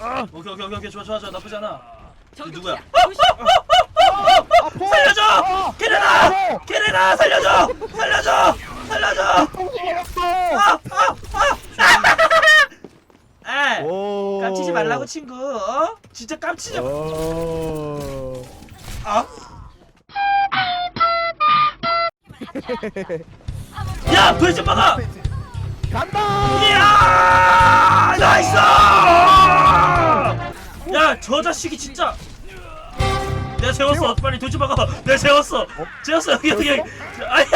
아, 오케이 오케이 오케이 좋아 좋아 좋아 나쁘지 않아 이 누구야. 살려줘 아, 케레나 아파. 케레나 살려줘 살려줘 살려줘 통수 먹었어. 에 오. 깜치지 말라고 친구 어? 진짜 깜치지 마 어. 아? 야 불좀 막아 간다. 저 자식이 진짜. 내가 재웠어. 빨리 돌지 막아 내가 재웠어. 재웠어. 여기 여기 여기. 아니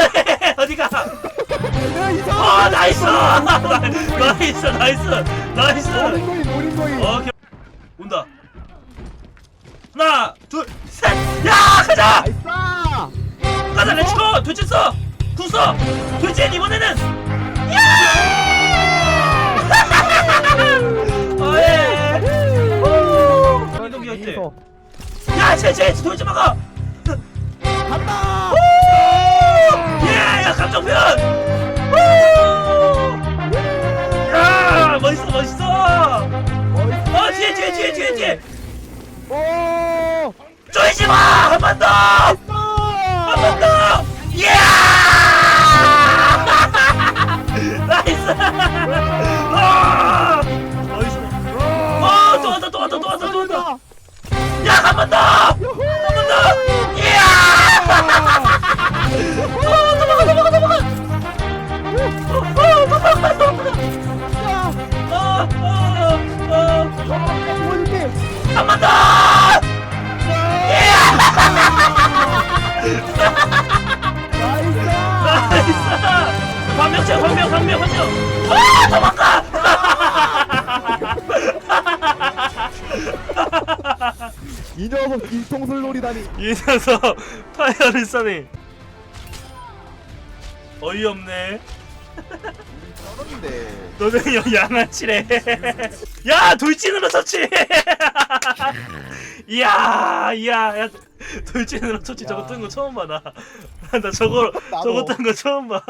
어디가? 내가 이상. 어 나이스! 나- 나이스 나이스 나이스. 노린 거이 노린 거이. 오케이. 온다. 하나 둘셋야 가자! 나이스. 가자 렛츠고! 돌진 써! 구서 돌진 이번에는! 야 이동기 어때 야쟤 쟤 돌진 막아 간다. 예 야 감정편 야 멋있어 멋있어! 어 뒤에 뒤에 뒤에 뒤에 뒤에! 오. 쪼이지 마 한 번 더! 한 번 더! 예! 번 더! 나이스. 나이스! 광명 채 광명, 광명, 광명! 아, 도망가! 이 녀석 뒤통수를 노리다니. 이 녀석 파이어를 써니 어이없네 쩔었는데. 너는 여 양아치래 야 돌진으로 쳤지 이야 이야 야 돌진으로 쳤지 저거 야. 뜬거 처음 봐 나 나 저거 나도. 저거 뜬거 처음 봐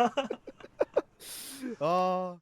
아.